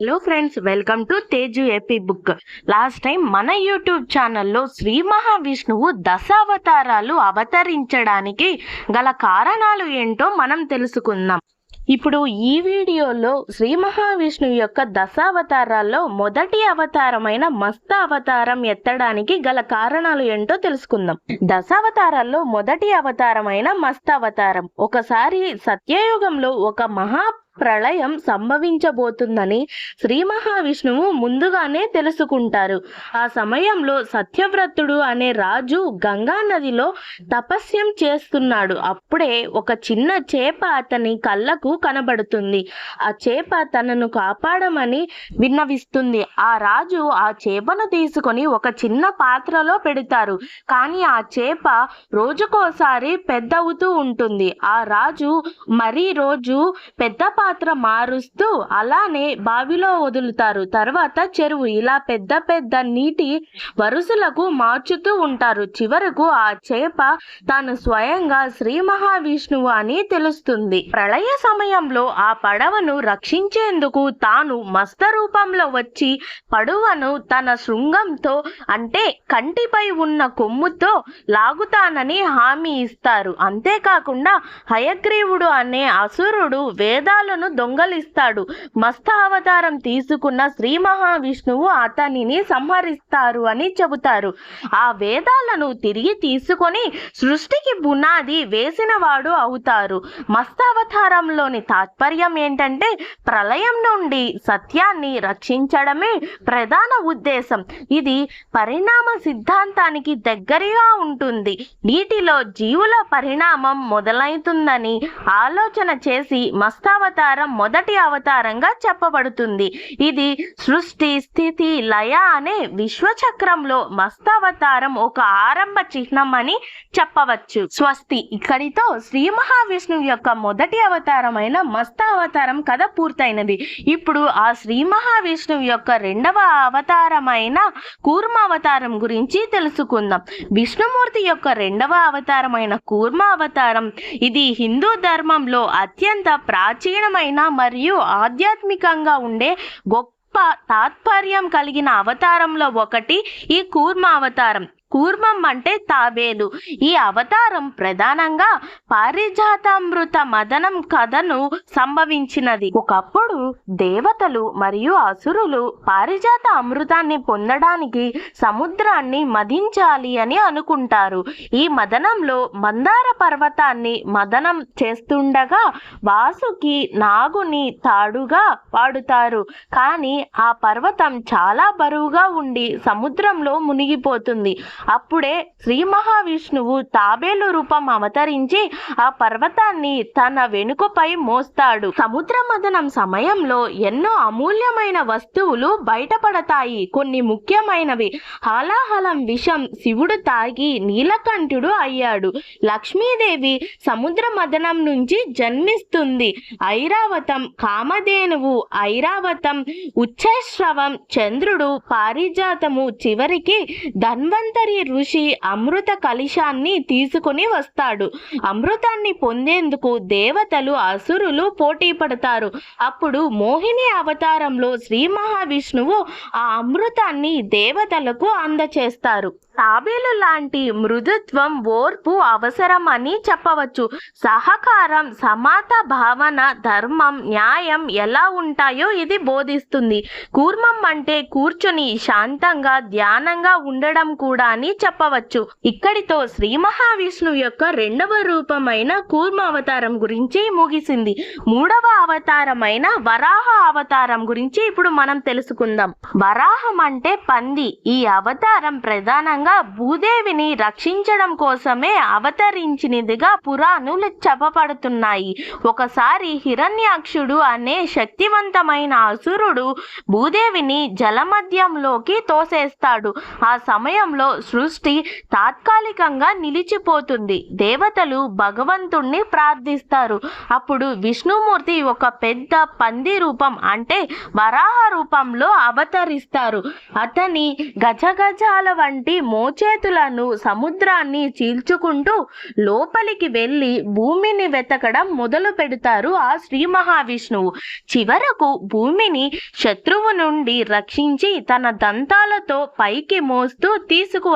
Hello friends welcome to Teju epic book last time మన YouTube ఛానల్లో శ్రీ మహావిష్ణువు దశావతారాలు అవతరించడానికి గల కారణాలు ఏంటో మనం తెలుసుకుందాం. ఇప్పుడు ఈ వీడియోలో శ్రీ మహావిష్ణువు యొక్క దశావతారాల్లో మొదటి అవతారమైన మస్త అవతారం ఎత్తడానికి గల కారణాలు ఏంటో తెలుసుకుందాం. దశావతారాల్లో మొదటి అవతారమైన మస్త అవతారం. ఒకసారి సత్యయుగంలో ఒక మహా ప్రళయం సంభవించబోతుందని శ్రీ మహావిష్ణువు ముందుగానే తెలుసుకుంటారు. ఆ సమయంలో సత్యవ్రతుడు అనే రాజు గంగా నదిలో తపస్యం చేస్తున్నాడు. అప్పుడే ఒక చిన్న చేప అతని కళ్ళకు కనబడుతుంది. ఆ చేప తనను కాపాడమని విన్నవిస్తుంది. ఆ రాజు ఆ చేపను తీసుకొని ఒక చిన్న పాత్రలో పెడతారు. కానీ ఆ చేప రోజుకోసారి పెద్దవుతూ ఉంటుంది. ఆ రాజు మరీ రోజు పెద్ద పాత్ర మారుస్తూ అలానే బావిలో వదులుతారు. తర్వాత చెరువు ఇలా పెద్ద పెద్ద నీటి వరుసలకు మార్చుతూ ఉంటారు. చివరకు ఆ చేప తాను స్వయంగా శ్రీ మహావిష్ణువు అని తెలుస్తుంది. ప్రళయ సమయంలో ఆ పడవను రక్షించేందుకు తాను మస్త రూపంలో వచ్చి పడవను తన శృంగంతో అంటే కంటిపై ఉన్న కొమ్ముతో లాగుతానని హామీ ఇస్తారు. అంతేకాకుండా హయగ్రీవుడు అనే అసురుడు వేదాలను దొంగలిస్తాడు. మస్త అవతారం తీసుకున్న శ్రీ మహావిష్ణువు అతనిని సంహరిస్తారు అని చెబుతారు. ఆ వేదాలను తిరిగి తీసుకొని సృష్టికి బునాది వేసినవాడు అవుతారు. మస్తావతారంలోని తాత్పర్యం ఏంటంటే ప్రళయం నుండి సత్యాన్ని రక్షించడమే ప్రధాన ఉద్దేశం. ఇది పరిణామ సిద్ధాంతానికి దగ్గరగా ఉంటుంది. నీటిలో జీవుల పరిణామం మొదలవుతుందని ఆలోచన చేసి మస్తావతారం మొదటి అవతారంగా చెప్పబడుతుంది. ఇది సృష్టి స్థితి లయ అనే విశ్వచక్రంలో మస్తావతారం ఒక ఆరంభ చిహ్నం అని చెప్పవచ్చు. స్వస్తి. ఇక్కడితో శ్రీ మహావిష్ణువు యొక్క మొదటి అవతారమైన మస్తావతారం కథ పూర్తయినది. ఇప్పుడు ఆ శ్రీ మహావిష్ణువు యొక్క రెండవ అవతారమైన కూర్మ అవతారం గురించి తెలుసుకుందాం. విష్ణుమూర్తి యొక్క రెండవ అవతారమైన కూర్మ అవతారం ఇది హిందూ ధర్మంలో అత్యంత ప్రాచీన ప్రాచీనమైన మరియు ఆధ్యాత్మికంగా ఉండే గొప్ప తాత్పర్యం కలిగిన అవతారంలో ఒకటి ఈ కూర్మ అవతారం. కూర్మం అంటే తాబేలు. ఈ అవతారం ప్రధానంగా పారిజాతామృత మదనం కథను సంభవించినది. ఒకప్పుడు దేవతలు మరియు అసురులు పారిజాత అమృతాన్ని పొందడానికి సముద్రాన్ని మదించాలి అని అనుకుంటారు. ఈ మదనంలో మందార పర్వతాన్ని మదనం చేస్తుండగా వాసుకి నాగుని తాడుగా వాడుతారు. కానీ ఆ పర్వతం చాలా బరువుగా ఉండి సముద్రంలో మునిగిపోతుంది. అప్పుడే శ్రీ మహావిష్ణువు తాబేలు రూపం అవతరించి ఆ పర్వతాన్ని తన వెనుకపై మోస్తాడు. సముద్ర మదనం సమయంలో ఎన్నో అమూల్యమైన వస్తువులు బయటపడతాయి. కొన్ని ముఖ్యమైనవి. హాలాహలం విషం శివుడు తాగి నీలకంఠుడు అయ్యాడు. లక్ష్మీదేవి సముద్ర మదనం నుంచి జన్మిస్తుంది. ఐరావతం కామధేనువు ఐరావతం ఉచ్చశ్రవం చంద్రుడు పారిజాతము చివరికి ధన్వంతరి ఋషి అమృత కలిశాన్ని తీసుకుని వస్తాడు. అమృతాన్ని పొందేందుకు దేవతలు అసురులు పోటీ పడతారు. అప్పుడు మోహిని అవతారంలో శ్రీ మహావిష్ణువు ఆ అమృతాన్ని దేవతలకు అందచేస్తారు. తాబేలు లాంటి మృదుత్వం ఓర్పు అవసరం అని చెప్పవచ్చు. సహకారం సమాత భావన ధర్మం న్యాయం ఎలా ఉంటాయో ఇది బోధిస్తుంది. కూర్మం అంటే కూర్చుని శాంతంగా ధ్యానంగా ఉండడం కూడా అని చెప్పవచ్చు. ఇక్కడితో శ్రీ మహావిష్ణువు యొక్క రెండవ రూపమైన కూర్మ అవతారం గురించి ముగిసింది. మూడవ అవతారమైన వరాహ అవతారం గురించి ఇప్పుడు మనం తెలుసుకుందాం. వరాహం అంటే పంది. ఈ అవతారం ప్రధానంగా భూదేవిని రక్షించడం కోసమే అవతరించినదిగా పురాణులు చెప్పబడుతున్నాయి. ఒకసారి హిరణ్యాక్షుడు అనే శక్తివంతమైన అసురుడు భూదేవిని జలమధ్యంలోకి తోసేస్తాడు. ఆ సమయంలో సృష్టి తాత్కాలికంగా నిలిచిపోతుంది. దేవతలు భగవంతుణ్ణి ప్రార్థిస్తారు. అప్పుడు విష్ణుమూర్తి ఒక పెద్ద పంది రూపం అంటే వరాహ రూపంలో అవతరిస్తారు. అతని గజగజాల వంటి మోచేతులను సముద్రాన్ని చీల్చుకుంటూ లోపలికి వెళ్ళి భూమిని వెతకడం మొదలు పెడతారు ఆ శ్రీ మహావిష్ణువు. చివరకు భూమిని శత్రువు నుండి రక్షించి తన దంతాలతో పైకి మోస్తూ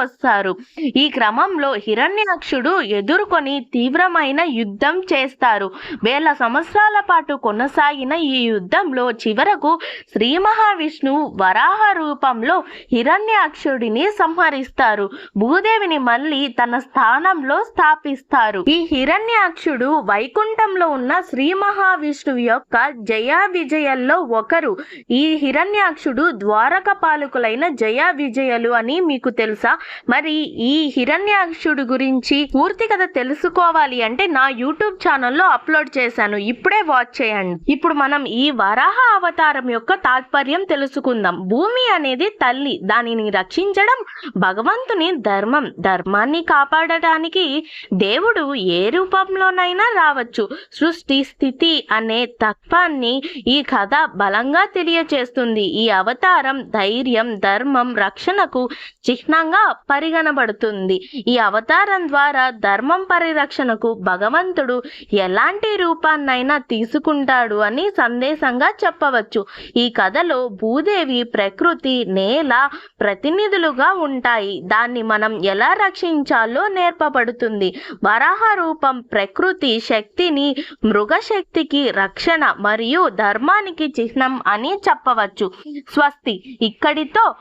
వస్తారు. ఈ క్రమంలో హిరణ్యాక్షుడు ఎదుర్కొని తీవ్రమైన యుద్ధం చేస్తారు. వేల సంవత్సరాల పాటు కొనసాగిన ఈ యుద్ధంలో చివరకు శ్రీ మహావిష్ణువు వరాహ రూపంలో హిరణ్యాక్షుడిని సంహరిస్తారు. భూదేవిని మళ్ళీ తన స్థానంలో స్థాపిస్తారు. ఈ హిరణ్యాక్షుడు వైకుంఠంలో ఉన్న శ్రీ మహావిష్ణువు యొక్క జయ విజయల్లో ఒకరు. ఈ హిరణ్యాక్షుడు ద్వారక పాలకులైన జయ విజయలు అని మీకు తెలుసా? మరి ఈ హిరణ్యాక్షుడు గురించి పూర్తి కథ తెలుసుకోవాలి అంటే నా యూట్యూబ్ ఛానల్లో అప్లోడ్ చేశాను. ఇప్పుడే వాచ్ చేయండి. ఇప్పుడు మనం ఈ వరాహ అవతారం యొక్క తాత్పర్యం తెలుసుకుందాం. భూమి అనేది తల్లి. దానిని రక్షించడం భగవంతుని ధర్మం. ధర్మాన్ని కాపాడటానికి దేవుడు ఏ రూపంలోనైనా రావచ్చు. సృష్టి స్థితి అనే తత్వాన్ని ఈ కథ బలంగా తెలియచేస్తుంది. ఈ అవతారం ధైర్యం ధర్మం రక్షణకు చిహ్నంగా పరిగణబడుతుంది. ఈ అవతారం ద్వారా ధర్మం పరిరక్షణకు భగవంతుడు ఎలాంటి రూపాన్నైనా తీసుకుంటాడు అని సందేశంగా చెప్పవచ్చు. ఈ కథలో భూదేవి ప్రకృతి నేల ప్రతినిధులుగా ఉంటాయి. దాన్ని మనం ఎలా రక్షించాలో నేర్పబడుతుంది. వరాహ రూపం ప్రకృతి శక్తిని మృగశక్తికి రక్షణ మరియు ధర్మానికి చిహ్నం అని చెప్పవచ్చు. స్వస్తి ఇక్కడితో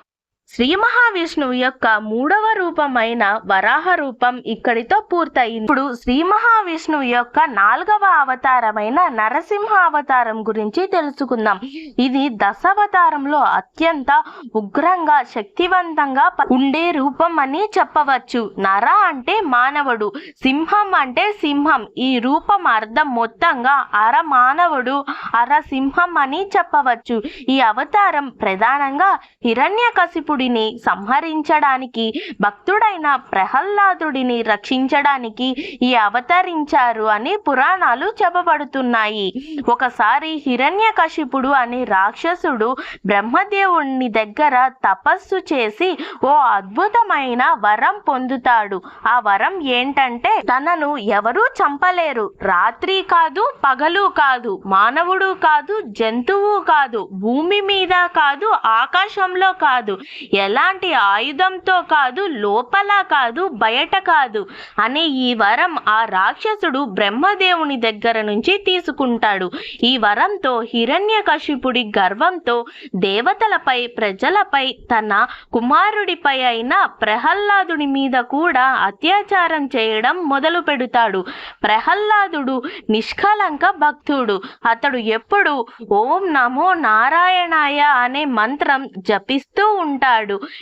శ్రీ మహావిష్ణువు యొక్క మూడవ రూపమైన వరాహ రూపం ఇక్కడితో పూర్తయింది. ఇప్పుడు శ్రీ మహావిష్ణువు యొక్క నాలుగవ అవతారమైన నరసింహ అవతారం గురించి తెలుసుకుందాం. ఇది దశావతారంలో అత్యంత ఉగ్రంగా శక్తివంతంగా ఉండే రూపం అని చెప్పవచ్చు. నర అంటే మానవుడు సింహం అంటే సింహం. ఈ రూపం అర్థం మొత్తంగా అర మానవుడు అర సింహం అని చెప్పవచ్చు. ఈ అవతారం ప్రధానంగా హిరణ్యకశిపుడిని సంహరించడానికి భక్తుడైన ప్రహ్లాదుడిని రక్షించడానికి ఈ అవతరించారు అని పురాణాలు చెప్పబడుతున్నాయి. ఒకసారి హిరణ్యకశిపుడు అనే రాక్షసుడు బ్రహ్మదేవుని దగ్గర తపస్సు చేసి ఓ అద్భుతమైన వరం పొందుతాడు. ఆ వరం ఏంటంటే తనను ఎవరూ చంపలేరు. రాత్రి కాదు పగలు కాదు మానవుడు కాదు జంతువు కాదు భూమి మీద కాదు ఆకాశంలో కాదు. ఎలాంటి ఆయుధంతో కాదు లోపల కాదు బయట కాదు అనే ఈ వరం ఆ రాక్షసుడు బ్రహ్మదేవుని దగ్గర నుంచి తీసుకుంటాడు. ఈ వరంతో హిరణ్యకశిపుడి గర్వంతో దేవతలపై ప్రజలపై తన కుమారుడిపై అయిన ప్రహ్లాదుని మీద కూడా అత్యాచారం చేయడం మొదలు పెడతాడు. ప్రహ్లాదుడు నిష్కలంక భక్తుడు. అతడు ఎప్పుడు ఓం నమో నారాయణాయ అనే మంత్రం జపిస్తూ ఉంటాడు.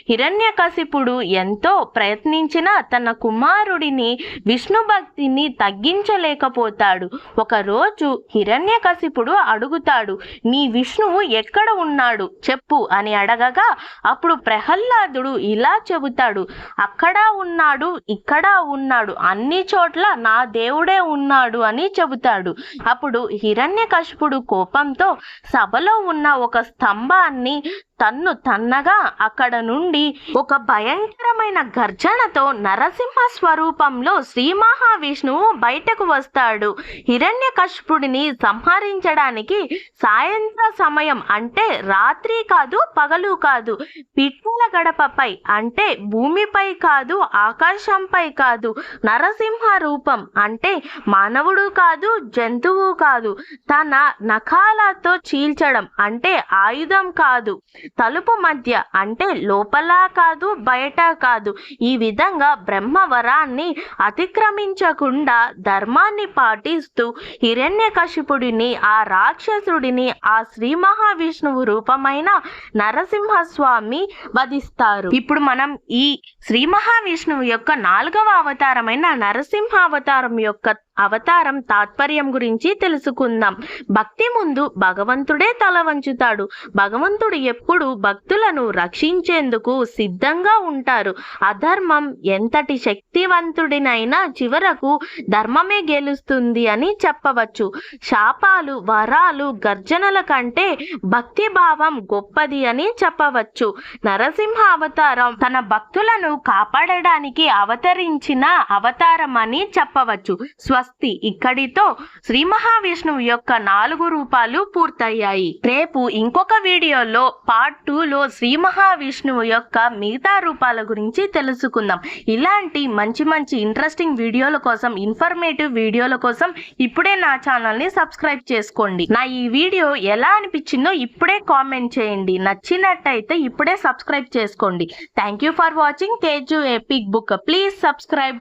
హిరణ్యకశిపుడు ఎంతో ప్రయత్నించినా తన కుమారుడిని విష్ణు భక్తిని తగ్గించలేకపోతాడు. ఒకరోజు హిరణ్యకశిపుడు అడుగుతాడు నీ విష్ణువు ఎక్కడ ఉన్నాడు? చెప్పు అని అడగగా అప్పుడు ప్రహ్లాదుడు ఇలా చెబుతాడు అక్కడ ఉన్నాడు ఇక్కడ ఉన్నాడు అన్ని చోట్ల నా దేవుడే ఉన్నాడు అని చెబుతాడు. అప్పుడు హిరణ్యకశిపుడు కోపంతో సభలో ఉన్న ఒక స్తంభాన్ని తన్ను తన్నగా అక్కడ నుండి ఒక భయంకరమైన గర్జనతో నరసింహ స్వరూపంలో శ్రీ మహావిష్ణువు బయటకు వస్తాడు. హిరణ్యకశిపుడిని సంహరించడానికి సాయంత్ర సమయం అంటే రాత్రి కాదు పగలు కాదు. పిట్టల గడపపై అంటే భూమిపై కాదు ఆకాశంపై కాదు. నరసింహ రూపం అంటే మానవుడు కాదు జంతువు కాదు. తన నఖాలతో చీల్చడం అంటే ఆయుధం కాదు. తలుపు మధ్య అంటే లోపల కాదు బయట కాదు. ఈ విధంగా బ్రహ్మవరాన్ని అతిక్రమించకుండా ధర్మాన్ని పాటిస్తూ హిరణ్యకశిపుడిని ఆ రాక్షసుడిని ఆ శ్రీ మహావిష్ణువు రూపమైన నరసింహస్వామి వధిస్తారు. ఇప్పుడు మనం ఈ శ్రీ మహావిష్ణువు యొక్క నాలుగవ అవతారమైన నరసింహ అవతారం యొక్క అవతారం తాత్పర్యం గురించి తెలుసుకుందాం. భక్తి ముందు భగవంతుడే తల వంచుతాడు. భగవంతుడు ఎప్పుడు భక్తులను రక్షించేందుకు సిద్ధంగా ఉంటారు. అధర్మం ఎంతటి శక్తివంతుడినైనా చివరకు ధర్మమే గెలుస్తుంది అని చెప్పవచ్చు. శాపాలు వరాలు గర్జనల కంటే భక్తి భావం గొప్పది అని చెప్పవచ్చు. నరసింహ అవతారం తన భక్తులను కాపాడడానికి అవతరించిన అవతారం అని చెప్పవచ్చు. స్వస్తి ఇక్కడితో శ్రీ మహావిష్ణువు యొక్క నాలుగు రూపాలు పూర్తయ్యాయి. రేపు ఇంకొక వీడియోలో పార్ట్ టూలో శ్రీ మహావిష్ణువు యొక్క మిగతా రూపాల గురించి తెలుసుకుందాం. ఇలాంటి మంచి మంచి ఇంట్రెస్టింగ్ వీడియోల కోసం ఇన్ఫర్మేటివ్ వీడియోల కోసం ఇప్పుడే నా ఛానల్ని సబ్స్క్రైబ్ చేసుకోండి. నా ఈ వీడియో ఎలా అనిపించిందో ఇప్పుడే కామెంట్ చేయండి. నచ్చినట్టయితే ఇప్పుడే సబ్స్క్రైబ్ చేసుకోండి. థ్యాంక్ యూ ఫర్ వాచింగ్ కేజు ఎపిక్ బుక్ ప్లీజ్ సబ్స్క్రైబ్